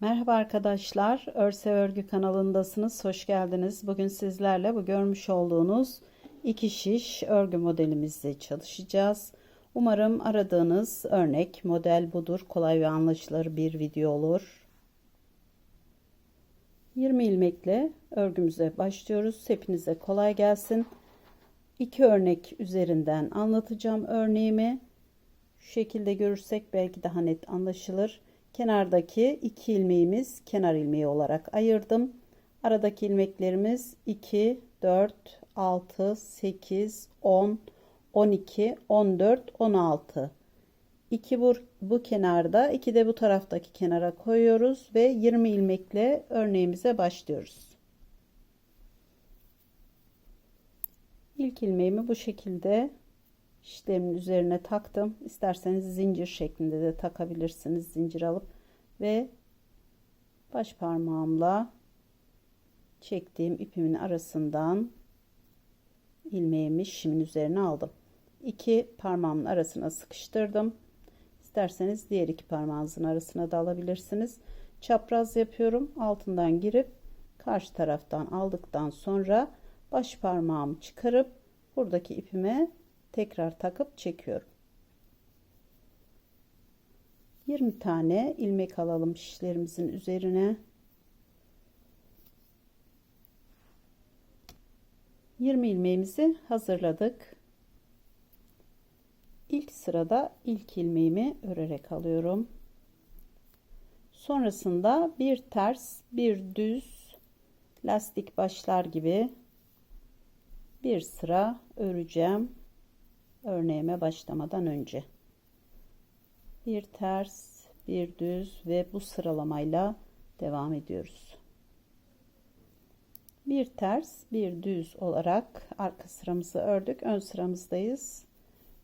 Merhaba arkadaşlar, Örse Örgü kanalındasınız. Hoş geldiniz. Bugün sizlerle bu görmüş olduğunuz iki şiş örgü modelimizle çalışacağız. Umarım aradığınız örnek model budur. Kolay ve anlaşılır bir video olur. 20 ilmekle örgümüze başlıyoruz. Hepinize kolay gelsin. İki örnek üzerinden anlatacağım örneğimi. Şu şekilde görürsek belki daha net anlaşılır. Kenardaki iki ilmeğimiz kenar ilmeği olarak ayırdım. Aradaki ilmeklerimiz 2, 4, 6, 8, 10, 12, 14, 16. 2 bu, bu kenarda, 2 de bu taraftaki kenara koyuyoruz ve 20 ilmekle örneğimize başlıyoruz. İlk ilmeğimi bu şekilde işlemin üzerine taktım. İsterseniz zincir şeklinde de takabilirsiniz. Zincir alıp ve baş parmağımla çektiğim ipimin arasından ilmeğimi şimin üzerine aldım. İki parmağımın arasına sıkıştırdım. İsterseniz diğer iki parmağınızın arasına da alabilirsiniz. Çapraz yapıyorum. Altından girip karşı taraftan aldıktan sonra baş parmağımı çıkarıp buradaki ipime tekrar takıp çekiyorum. 20 tane ilmek alalım şişlerimizin üzerine. 20 ilmeğimizi hazırladık. İlk sırada ilk ilmeğimi örerek alıyorum. Sonrasında bir ters, bir düz lastik başlar gibi bir sıra öreceğim örneğime başlamadan önce. Bir ters bir düz ve bu sıralamayla devam ediyoruz. Bir ters bir düz olarak arka sıramızı ördük. Ön sıramızdayız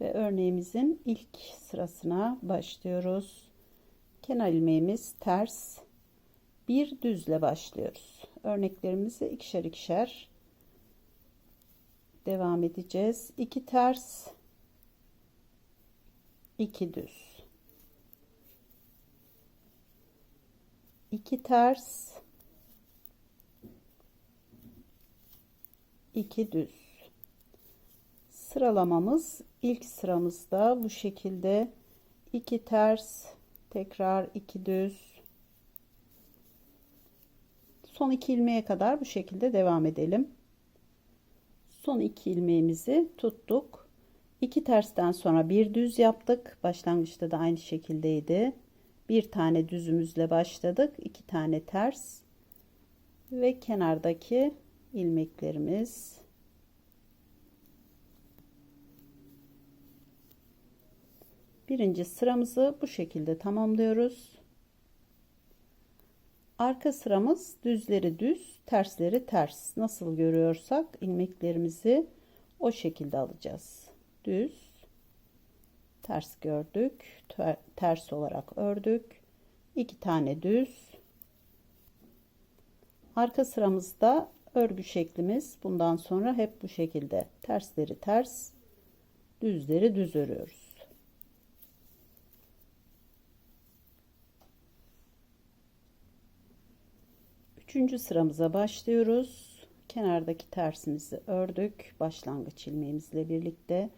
ve örneğimizin ilk sırasına başlıyoruz. Kenar ilmeğimiz ters bir düzle başlıyoruz. Örneklerimizi ikişer ikişer devam edeceğiz. 2 ters 2 düz. 2 ters. 2 düz. Sıralamamız ilk sıramızda bu şekilde. 2 ters tekrar 2 düz. Son iki ilmeğe kadar bu şekilde devam edelim. Son iki ilmeğimizi tuttuk 2 tersten sonra bir düz yaptık. Başlangıçta da aynı şekildeydi. Bir tane düzümüzle başladık. 2 tane ters ve kenardaki ilmeklerimiz birinci sıramızı bu şekilde tamamlıyoruz. Arka sıramız düzleri düz, tersleri ters. Nasıl görüyorsak ilmeklerimizi o şekilde alacağız düz. Ters gördük. Ters olarak ördük. İki tane düz. Arka sıramızda örgü şeklimiz. Bundan sonra hep bu şekilde tersleri ters düzleri düz örüyoruz. Üçüncü sıramıza başlıyoruz. Kenardaki tersimizi ördük. Başlangıç ilmeğimizle birlikte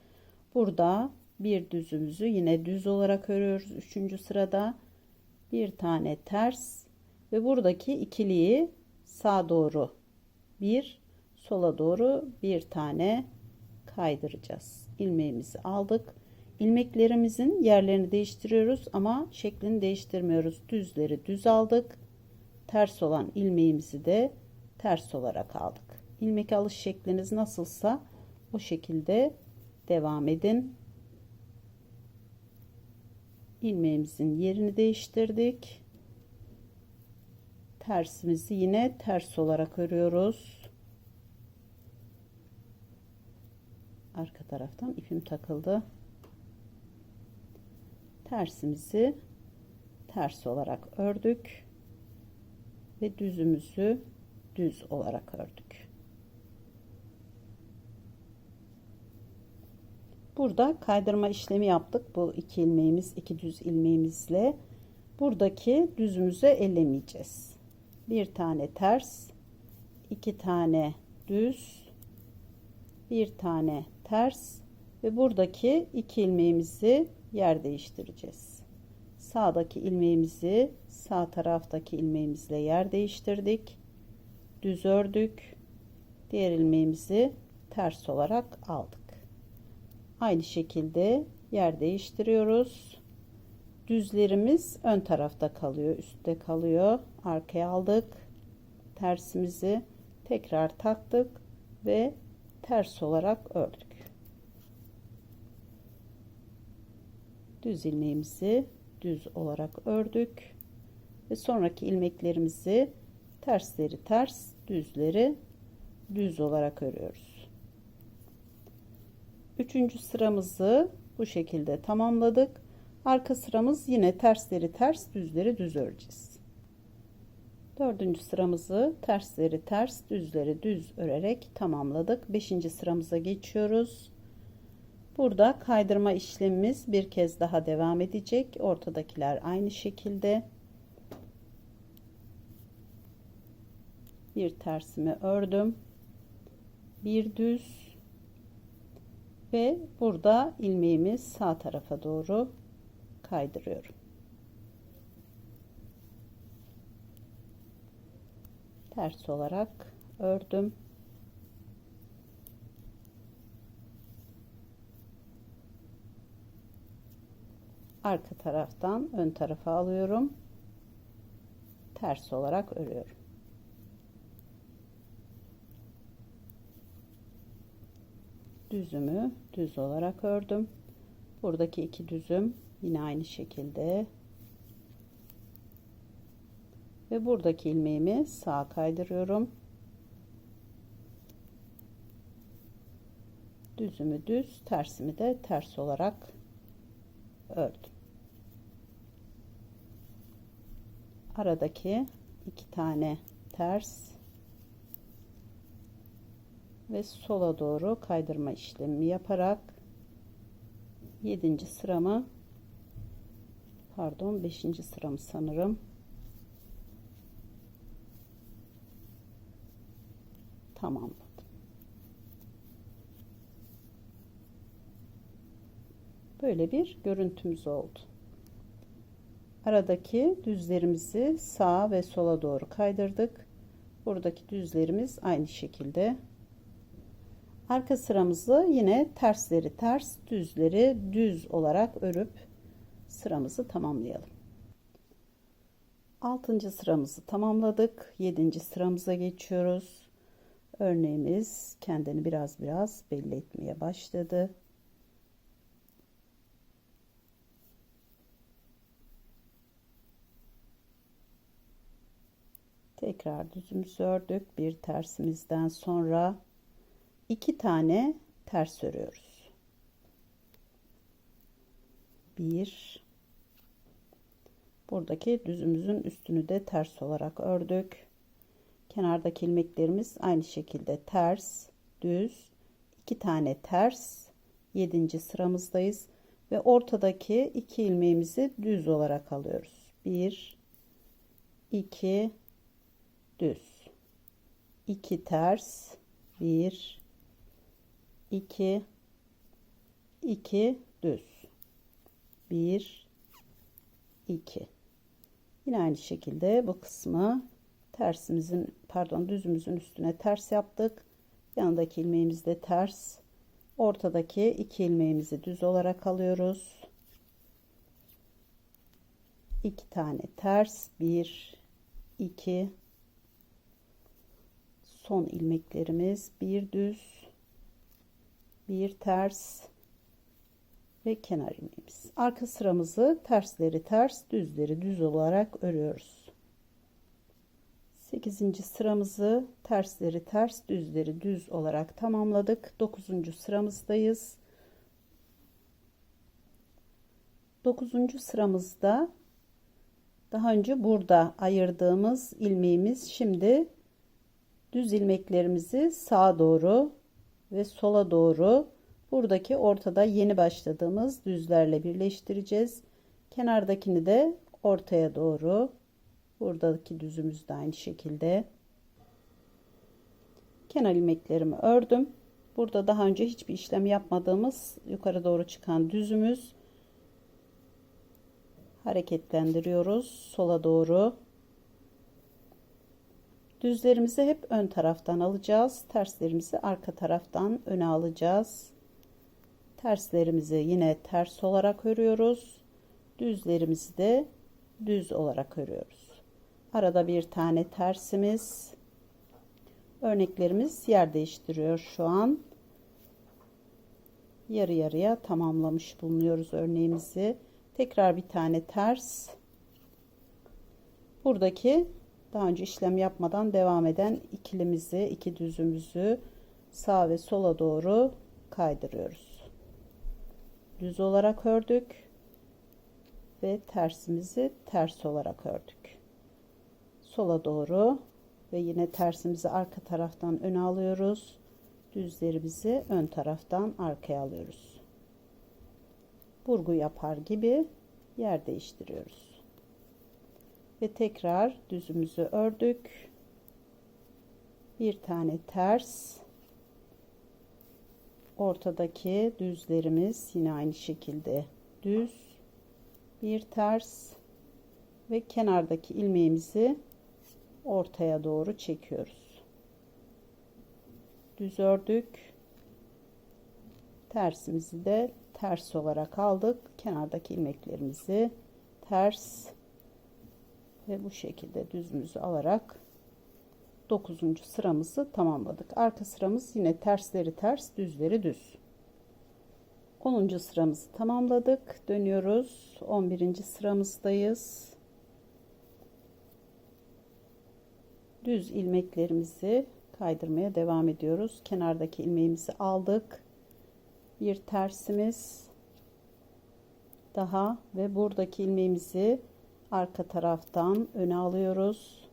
Burada bir düzümüzü yine düz olarak örüyoruz. Üçüncü sırada bir tane ters ve buradaki ikiliyi sağa doğru bir sola doğru bir tane kaydıracağız. ilmeğimizi aldık. ilmeklerimizin yerlerini değiştiriyoruz ama şeklini değiştirmiyoruz. Düzleri düz aldık. Ters olan ilmeğimizi de ters olarak aldık. ilmek alış şekliniz nasılsa o şekilde devam edin. ilmeğimizin yerini değiştirdik. Tersimizi yine ters olarak örüyoruz. Arka taraftan ipim takıldı. Tersimizi ters olarak ördük ve düzümüzü düz olarak ördük. Burada kaydırma işlemi yaptık. Bu iki ilmeğimiz, iki düz ilmeğimizle buradaki düzümüzü ellemeyeceğiz. Bir tane ters, iki tane düz, bir tane ters ve buradaki iki ilmeğimizi yer değiştireceğiz. Sağdaki ilmeğimizi sağ taraftaki ilmeğimizle yer değiştirdik. Düz ördük. Diğer ilmeğimizi ters olarak aldık. Aynı şekilde yer değiştiriyoruz. Düzlerimiz ön tarafta kalıyor, üstte kalıyor. Arkaya aldık. Tersimizi tekrar taktık ve ters olarak ördük. Düz ilmeğimizi düz olarak ördük ve sonraki ilmeklerimizi tersleri ters, düzleri düz olarak örüyoruz. Üçüncü sıramızı bu şekilde tamamladık. Arka sıramız yine tersleri ters, düzleri düz öreceğiz. Dördüncü sıramızı tersleri ters, düzleri düz örerek tamamladık. Beşinci sıramıza geçiyoruz. Burada kaydırma işlemimiz bir kez daha devam edecek. Ortadakiler aynı şekilde. Bir tersimi ördüm. Bir düz ve burada ilmeğimi sağ tarafa doğru kaydırıyorum. Ters olarak ördüm. arka taraftan ön tarafa alıyorum. Ters olarak örüyorum. Düzümü düz olarak ördüm. Buradaki iki düzüm yine aynı şekilde ve buradaki ilmeğimi sağa kaydırıyorum. Düzümü düz, tersimi de ters olarak ördüm. Aradaki iki tane ters ve sola doğru kaydırma işlemi yaparak 7. sıramı pardon 5. sıramı sanırım tamamladım. Böyle bir görüntümüz oldu. Aradaki düzlerimizi sağa ve sola doğru kaydırdık. Buradaki düzlerimiz aynı şekilde. Arka sıramızı yine tersleri ters, düzleri düz olarak örüp sıramızı tamamlayalım. 6. sıramızı tamamladık. 7. sıramıza geçiyoruz. Örneğimiz kendini biraz biraz belli etmeye başladı. tekrar düzümüzü ördük bir tersimizden sonra iki tane ters örüyoruz. Bir. Buradaki düzümüzün üstünü de ters olarak ördük. Kenardaki ilmeklerimiz aynı şekilde ters düz. İki tane ters. 7. sıramızdayız. Ve ortadaki iki ilmeğimizi düz olarak alıyoruz. 1 2 düz. 2 ters 1 2 2 düz. 1 2 yine aynı şekilde bu kısmı tersimizin pardon düzümüzün üstüne ters yaptık. Yanındaki ilmeğimiz de ters. Ortadaki iki ilmeğimizi düz olarak alıyoruz. 2 tane ters. 1 2 son ilmeklerimiz bir düz bir ters ve kenar ilmeğimiz arka sıramızı tersleri ters düzleri düz olarak örüyoruz 8. sıramızı tersleri ters düzleri düz olarak tamamladık 9. sıramızdayız 9. sıramızda daha önce burada ayırdığımız ilmeğimiz şimdi düz ilmeklerimizi sağa doğru ve sola doğru buradaki ortada yeni başladığımız düzlerle birleştireceğiz. Kenardakini de ortaya doğru buradaki düzümüz de aynı şekilde kenar ilmeklerimi ördüm burada daha önce hiçbir işlem yapmadığımız yukarı doğru çıkan düzümüz hareketlendiriyoruz sola doğru düzlerimizi hep ön taraftan alacağız terslerimizi arka taraftan öne alacağız. Terslerimizi yine ters olarak örüyoruz düzlerimizi de düz olarak örüyoruz. Arada bir tane tersimiz örneklerimiz yer değiştiriyor şu an. Yarı yarıya tamamlamış bulunuyoruz örneğimizi. Tekrar bir tane ters. Buradaki daha önce işlem yapmadan devam eden ikilimizi iki düzümüzü sağ ve sola doğru kaydırıyoruz. Düz olarak ördük ve tersimizi ters olarak ördük. Sola doğru ve yine tersimizi arka taraftan öne alıyoruz. Düzlerimizi ön taraftan arkaya alıyoruz. Burgu yapar gibi yer değiştiriyoruz ve tekrar düzümüzü ördük. Bir tane ters. Ortadaki düzlerimiz yine aynı şekilde düz. Bir ters. Ve kenardaki ilmeğimizi ortaya doğru çekiyoruz. Düz ördük. Tersimizi de ters olarak aldık. Kenardaki ilmeklerimizi ters ve bu şekilde düzümüzü alarak 9. sıramızı tamamladık arka sıramız yine tersleri ters düzleri düz 10. sıramızı tamamladık dönüyoruz 11. sıramızdayız düz ilmeklerimizi kaydırmaya devam ediyoruz kenardaki ilmeğimizi aldık bir tersimiz daha ve buradaki ilmeğimizi arka taraftan öne alıyoruz.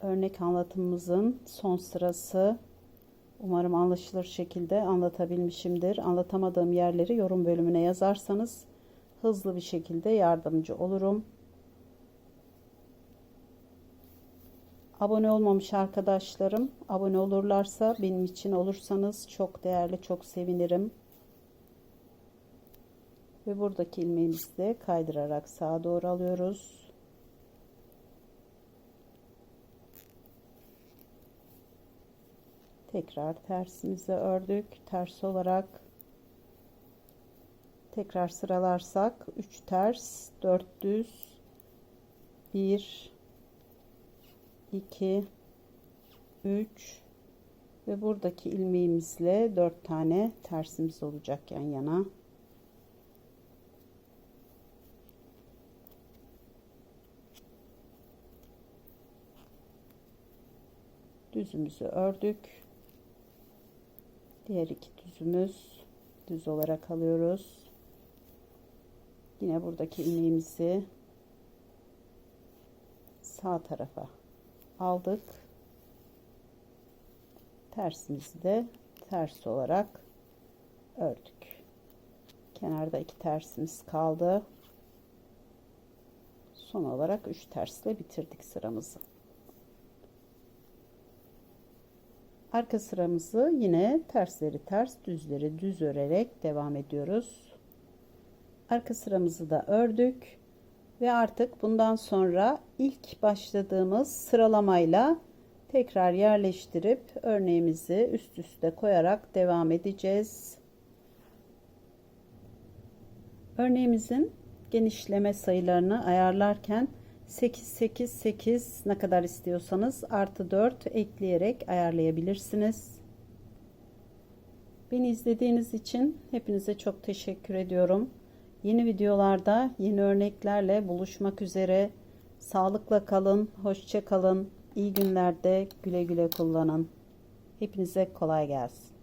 Örnek anlatımımızın son sırası. Umarım anlaşılır şekilde anlatabilmişimdir. Anlatamadığım yerleri yorum bölümüne yazarsanız hızlı bir şekilde yardımcı olurum. Abone olmamış arkadaşlarım abone olurlarsa benim için olursanız çok değerli çok sevinirim. Ve buradaki ilmeğimizi de kaydırarak sağa doğru alıyoruz. Tekrar tersimizi ördük. Ters olarak tekrar sıralarsak 3 ters, 4 düz, 1 2 3 ve buradaki ilmeğimizle 4 tane tersimiz olacak yan yana. Düzümüzü ördük. Diğer iki düzümüz düz olarak alıyoruz. Yine buradaki ilmeğimizi sağ tarafa aldık. Tersimizi de ters olarak ördük. Kenarda iki tersimiz kaldı. Son olarak üç tersle bitirdik sıramızı. Arka sıramızı yine tersleri ters, düzleri düz örerek devam ediyoruz. Arka sıramızı da ördük ve artık bundan sonra ilk başladığımız sıralamayla tekrar yerleştirip örneğimizi üst üste koyarak devam edeceğiz. Örneğimizin genişleme sayılarını ayarlarken 8 8 8 ne kadar istiyorsanız artı 4 ekleyerek ayarlayabilirsiniz. Beni izlediğiniz için hepinize çok teşekkür ediyorum. Yeni videolarda yeni örneklerle buluşmak üzere. Sağlıkla kalın, hoşça kalın. İyi günlerde güle güle kullanın. Hepinize kolay gelsin.